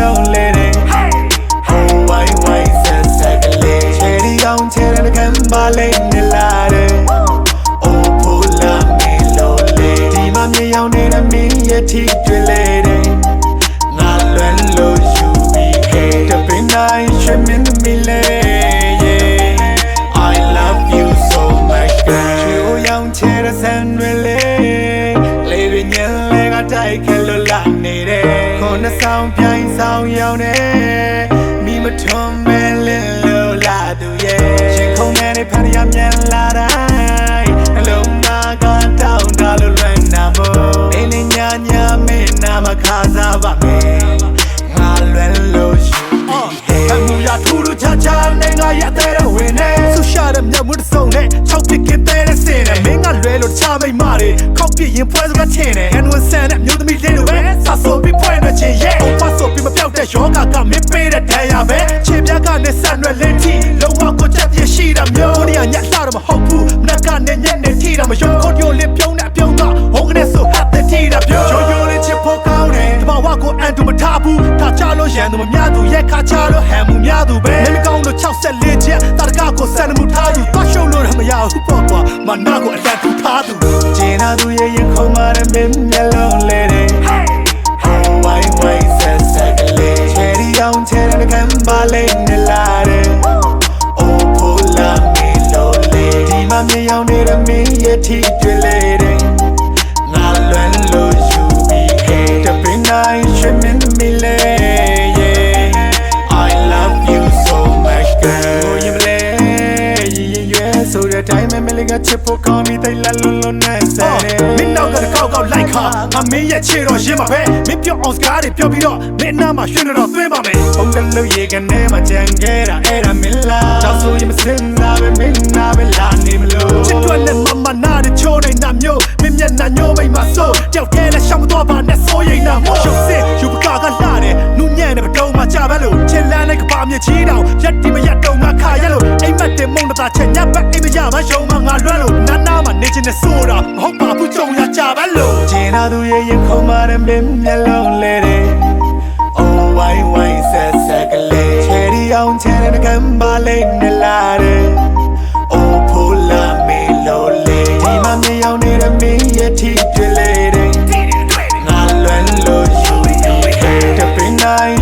လုံးလဲတယ်ဟိုဝိုင်းဝိုင်းဆက်ဆက်ကလေးချယ်ရီအောင်ချယ်ရတဲ့ကံပါလေးနေလာတယ်အိုးဖိုလာမီလိုလေးဒီမှာမြေရောင်နေတဲ့မင်းရဲ့ထီတွေ့လဲတယ်ငါလွယ်လို့ယူပြီးဟဲ့တပင်းတိုင်းရွှေမင်းသမီးလေး တဲ့မြတ်မှုတစ်စုံနဲ့၆ပစ်ကင်းတဲ့စင်နဲ့မင်းကလွယ်လို့ချမိတ်မာတွေခောက်ပြရင်ဖွဲစကားထင်တယ်အန်ဝန်ဆန်တဲ့မျိုးသမီးလေးလိုပဲဆာဆိုပြီးဖွဲနေချင်ရဲ့အပတ်ဆိုပြီးမပြောက်တဲ့ယောဂကမင်းပေးတဲ့ဒဏ်ရာပဲခြေပြားကနေဆက်ရွယ်လင်းထီလုံးဝကိုချက်ပြရှိတာမျိုးကိုရီးယားညက်လာတော့မဟုတ်ဘူးမနက်ကနေညက်နေထီတာမယုံခေါ်ပြောလေးပြုံးတဲ့အပြုံးကဟိုကနေဆိုဟတ်တဲ့ထီတာပြောရိုးရိုးလေးချစ်ဖို့ကောင်းတယ်တဘာဝကိုအန်တူမထားဘူးထားချလို့ရန်သူမများသူရဲ့ခါချလို့ဟန်မှုများသူပဲ ကျင်နာသူရဲ့ရင်ခုံမာတဲ့မင်းမျက်လုံးလေးတွေဝိုင်းဝိုင်းဆက်ဆက်ကလေးချယ်ရီအောင်ချယ်တဲ့ကံပါလေးနဲ့လာတယ်အိုးဖိုလာမီလိုလေးဒီမှာမြေရောင်နေတဲ့မင်းရဲ့ထီတွေ့လေတယ်ငါလွယ်လို့ယူပြီးဟဲ့တပင်းတိုင်းရွှေမင်းသမီးလေး တဲ့တိုင်းမဲ့မလေးကချစ်ဖို့ကောင်းပြီးတိတ်လက်လုံးလုံးနဲ့ဆယ်တယ်မင်းနောက်ကကောက်ကောက်လိုက်ခါငါမင်းရဲ့ချေတော့ရင်ပါပဲမင်းပြောအောင်စကားတွေပြောပြီးတော့မင်းနာမှာရွှေနေတော့သွင်းပါမယ်ဘုံတလူရေကနေမှကြံခဲ့တာအဲ့ဒါမင်းလားကြောက်ဆိုရင်မစင်တာပဲမင်းနာပဲလာနေမလို့ချစ်တွက်နဲ့မမနာတဲ့ချိုးနေတာမျိုးမင်းမျက်နှာညိုးမိတ်မဆိုးကြောက်ထဲနဲ့ရှောင်မတော့ပါနဲ့စိုးရိမ်တာမို့ရှုပ်စစ်ယူပကာကလာတယ်နူးညံ့တဲ့ဘတုံးမှာကြပဲလို့ချစ်လန်းတဲ့ကပါမြေချီတောင်ရက်တီမရက်တော့ငါခါရက်လို့အိမ်မက် တင်မုံတာချက်ညက်ပဲအိမ်မရမရှုံမငါလွတ်လို့နာနာမှာနေချင်တဲ့ဆိုတာမဟုတ်ပါဘူးကြုံရကြပဲလို့ကျင်နာသူရဲ့ရင်ခုံမာတဲ့မင်းမျက်လုံးလေးတွေ Oh why why ဆက်ဆက်ကလေးချယ်ရီအောင်ချယ်တဲ့ကံပါလေးနဲ့လာတယ် Oh ဖိုလာမီလိုလေးဒီမှာမြေရောင်နေတဲ့မင်းရဲ့ထီတွေ့လေတယ်ငါလွယ်လို့ယူပြီးဟဲ့တပင်းတိုင်းရွှေမင်းမီလေး